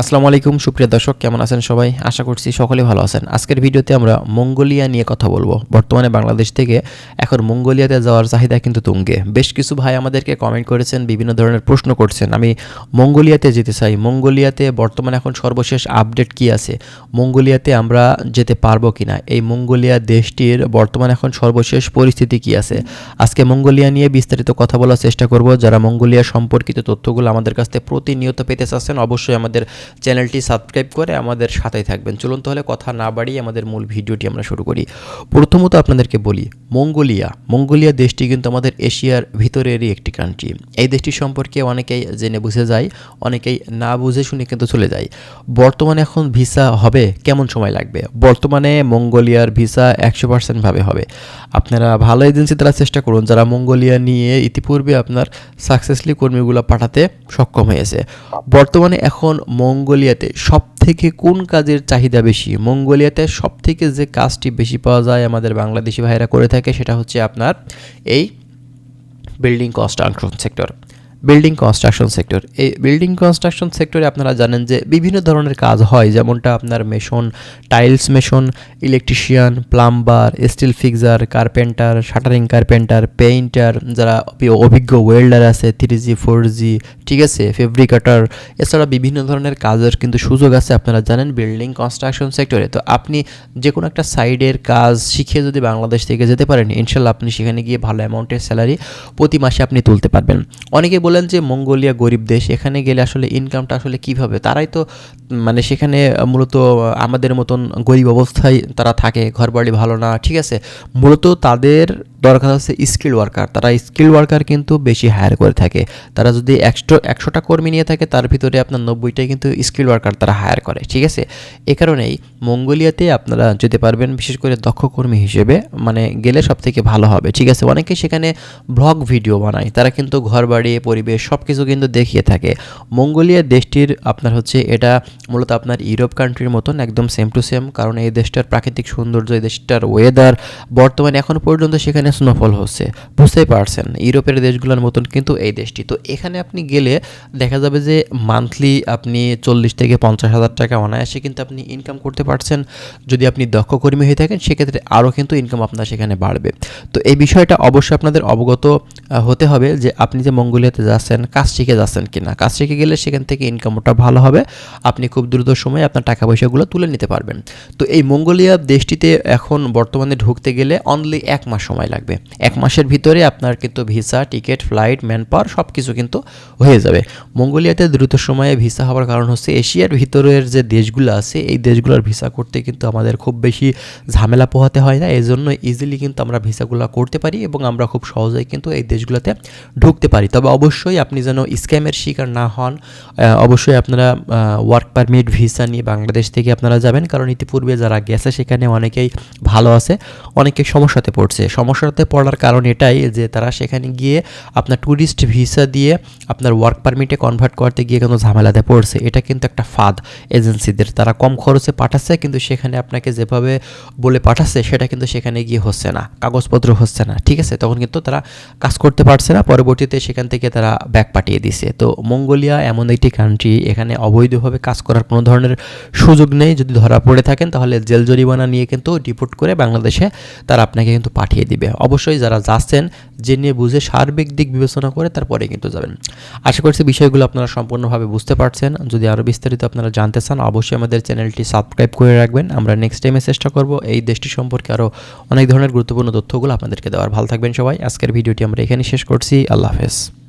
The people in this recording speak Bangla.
আসসালামু আলাইকুম, সুপ্রিয় দর্শক, কেমন আছেন সবাই? আশা করছি সকলে ভালো আছেন। আজকের ভিডিওতে আমরা মঙ্গোলিয়া নিয়ে কথা বলব। বর্তমানে বাংলাদেশ থেকে এখন মঙ্গোলিয়াতে যাওয়ার চাহিদা কিন্তু তুঙ্গে। বেশ কিছু ভাই আমাদেরকে কমেন্ট করেছেন, বিভিন্ন ধরনের প্রশ্ন করছেন। আমি মঙ্গোলিয়াতে যেতে চাই। মঙ্গোলিয়াতে বর্তমানে এখন সর্বশেষ আপডেট কি আছে? মঙ্গোলিয়াতে আমরা যেতে পারব কিনা? এই মঙ্গোলিয়া দেশটির বর্তমানে এখন সর্বশেষ পরিস্থিতি কি আছে? আজকে মঙ্গোলিয়া নিয়ে বিস্তারিত কথা বলার চেষ্টা করব। যারা মঙ্গোলিয়া সম্পর্কিত তথ্যগুলো আমাদের কাছ থেকে প্রতিনিয়ত পেতে চাচ্ছেন, অবশ্যই আমাদের চ্যানেলটি সাবস্ক্রাইব করে আমাদের সাথেই থাকবেন। চলুন তাহলে কথা না বাড়িয়ে আমাদের মূল ভিডিওটি আমরা শুরু করি। প্রথমত আপনাদেরকে বলি, মঙ্গোলিয়া। মঙ্গোলিয়া দেশটি কিন্তু আমাদের এশিয়ার ভিতরেরই একটি কান্ট্রি এই দেশটি সম্পর্কে অনেকেই জেনে বুঝে যায়, অনেকেই না বুঝে শুনে কিন্তু চলে যায়। বর্তমানে এখন ভিসা হবে কেমন সময় লাগবে? বর্তমানে মঙ্গোলিয়ার ভিসা একশো পার্সেন্টভাবে হবে। আপনারা ভালো এজেন্সি দ্বারা চেষ্টা করুন, যারা মঙ্গোলিয়া নিয়ে ইতিপূর্বে আপনার সাকসেসলি কর্মীগুলো পাঠাতে সক্ষম হয়েছে। বর্তমানে এখন মঙ্গোলিয়াতে সব থেকে কোন কাজের চাহিদা বেশি? মঙ্গোলিয়াতে সব থেকে যে কাজটি বেশি পাওয়া যায় আমাদের বাংলাদেশি ভাইরা করে থাকে সেটা হচ্ছে আপনার এই building construction sector building construction sector এই বিল্ডিং কনস্ট্রাকশন সেক্টরে আপনারা জানেন যে বিভিন্ন ধরনের কাজ হয়। যেমনটা আপনার mason tiles mason electrician plumber steel fixer carpenter shuttering carpenter painter যারা অভিজ্ঞ ওয়েল্ডার আছে থ্রি জি ফোর জি ঠিক আছে ফেব্রিকেটার এছাড়া বিভিন্ন ধরনের কাজের কিন্তু সুযোগ আছে আপনারা জানেন বিল্ডিং কনস্ট্রাকশন সেক্টরে তো আপনি যে কোনো একটা সাইডের কাজ শিখে যদি বাংলাদেশ থেকে যেতে পারেন, ইনশাল্লাহ আপনি সেখানে গিয়ে ভালো অ্যামাউন্টের স্যালারি প্রতি মাসে আপনি তুলতে পারবেন। অনেকে বলেন যে মঙ্গোলিয়া গরিব দেশ, এখানে গেলে আসলে ইনকামটা আসলে কীভাবে? তারাই তো মানে সেখানে মূলত আমাদের মতন গরিব অবস্থায় তারা থাকে ঘর বাড়ি ভালো না, ঠিক আছে? মূলত তাদের দরকার হচ্ছে স্কিল ওয়ার্কার তারা স্কিল ওয়ার্কার কিন্তু বেশি হায়ার করে থাকে। তারা যদি একশো, একশোটা কর্মী নিয়ে থাকে, তার ভিতরে আপনার নব্বইটাই কিন্তু স্কিল ওয়ার্কার তারা হায়ার করে, ঠিক আছে? এ কারণেই মঙ্গোলিয়াতে আপনারা যেতে পারবেন, বিশেষ করে দক্ষ কর্মী হিসেবে মানে গেলে সব থেকে ভালো হবে, ঠিক আছে? অনেকে সেখানে ব্লগ ভিডিও বানায়, তারা কিন্তু ঘর বাড়ি পরিবেশ সব কিছু কিন্তু দেখিয়ে থাকে। মঙ্গোলিয়া দেশটির আপনার হচ্ছে এটা মূলত আপনার ইউরোপ কান্ট্রির মতন, একদম সেম টু সেম কারণ এই দেশটার প্রাকৃতিক সৌন্দর্য, এই দেশটার ওয়েদার বর্তমানে এখন পর্যন্ত সেখানে স্নোফল হচ্ছে, বুঝতেই পারছেন। ইউরোপের দেশগুলোর মতন কিন্তু এই দেশটি। তো এখানে আপনি গেলে দেখা যাবে যে মান্থলি আপনি চল্লিশ থেকে পঞ্চাশ হাজার টাকা অনায়াসে কিন্তু আপনি ইনকাম করতে পারছেন। যদি আপনি দক্ষ কর্মী হয়ে থাকেন, সেক্ষেত্রে আরও কিন্তু ইনকাম আপনার সেখানে বাড়বে। তো এই বিষয়টা অবশ্যই আপনাদের অবগত হতে হবে যে আপনি যে মঙ্গোলিয়াতে যাচ্ছেন কাজ শিখে যাচ্ছেন কিনা। কাজ শিখে গেলে সেখান থেকে ইনকামটা ভালো হবে। আপনি খুব দ্রুত সময়ে আপনার টাকা পয়সাগুলো তুলে নিতে পারবেন। তো এই মঙ্গোলিয়া দেশটিতে এখন বর্তমানে ঢুকতে গেলে অনলি এক মাস সময় লাগবে এক মাসের ভিতরে আপনার কিন্তু visa, ticket, flight man power সব কিছু কিন্তু হয়ে যাবে। মঙ্গোলিয়াতে দ্রুত সময়ে ভিসা হওয়ার কারণ হচ্ছে এশিয়ার ভিতরের যে দেশগুলো আছে, এই দেশগুলোর ভিসা করতে কিন্তু আমাদের খুব বেশি ঝামেলা পোহাতে হয় না। এই জন্য ইজিলি কিন্তু আমরা ভিসাগুলো করতে পারি এবং আমরা খুব সহজেই কিন্তু এই দেশগুলোতে ঢুকতে পারি। তবে অবশ্যই আপনি যেন স্ক্যামের শিকার না হন অবশ্যই আপনারা ওয়ার্ক পারমিট ভিসা নিয়ে বাংলাদেশ থেকে আপনারা যাবেন। কারণ ইতিপূর্বে যারা গেছে সেখানে অনেকেই ভালো আছে, অনেকে সমস্যাতে পড়ছে। সমস্যাতে পড়ার কারণ এটাই যে তারা সেখানে গিয়ে আপনার ট্যুরিস্ট ভিসা দিয়ে আপনার ওয়ার্ক পারমিটে কনভার্ট করতে গিয়ে কোনো ঝামেলাতে পড়ছে। এটা কিন্তু একটা ফাঁদ এজেন্সিদের তারা কম খরচে পাঠাচ্ছে কিন্তু সেখানে আপনাকে যেভাবে বলে পাঠাচ্ছে সেটা কিন্তু সেখানে গিয়ে হচ্ছে না, কাগজপত্র হচ্ছে না, ঠিক আছে? তখন কিন্তু তারা কাজ করতে পারছে না। পরবর্তীতে সেখান থেকে তারা ব্যাক পাঠিয়ে দিছে। তো মঙ্গোলিয়া এমন একটি কান্ট্রি এখানে অবৈধভাবে কাজ করার কোনো ধরনের সুযোগ নেই। যদি ধরা পড়ে থাকেন তাহলে জেল জরিমানা নিয়ে কিন্তু ডিপোর্ট করে বাংলাদেশে তারা আপনাকে কিন্তু পাঠিয়ে দিবে। অবশ্যই যারা যাচ্ছেন, জেনে বুঝে সার্বিক দিক বিবেচনা করে তারপরে কিন্তু যাবেন। আশা করছি বিষয়গুলো আপনারা সম্পূর্ণভাবে বুঝতে পারছেন। যদি আরও বিস্তারিত আপনারা জানতে চান, অবশ্যই আমাদের চ্যানেলটি সাবস্ক্রাইব করে রাখবেন। আমরা নেক্সট টাইমে চেষ্টা করব এই দেশটি সম্পর্কে আরও অনেক ধরনের গুরুত্বপূর্ণ তথ্যগুলো আপনাদেরকে দেওয়ার। ভালো থাকবেন সবাই। আজকের ভিডিওটি আমরা এখানে শেষ করছি। আল্লাহ হাফেজ।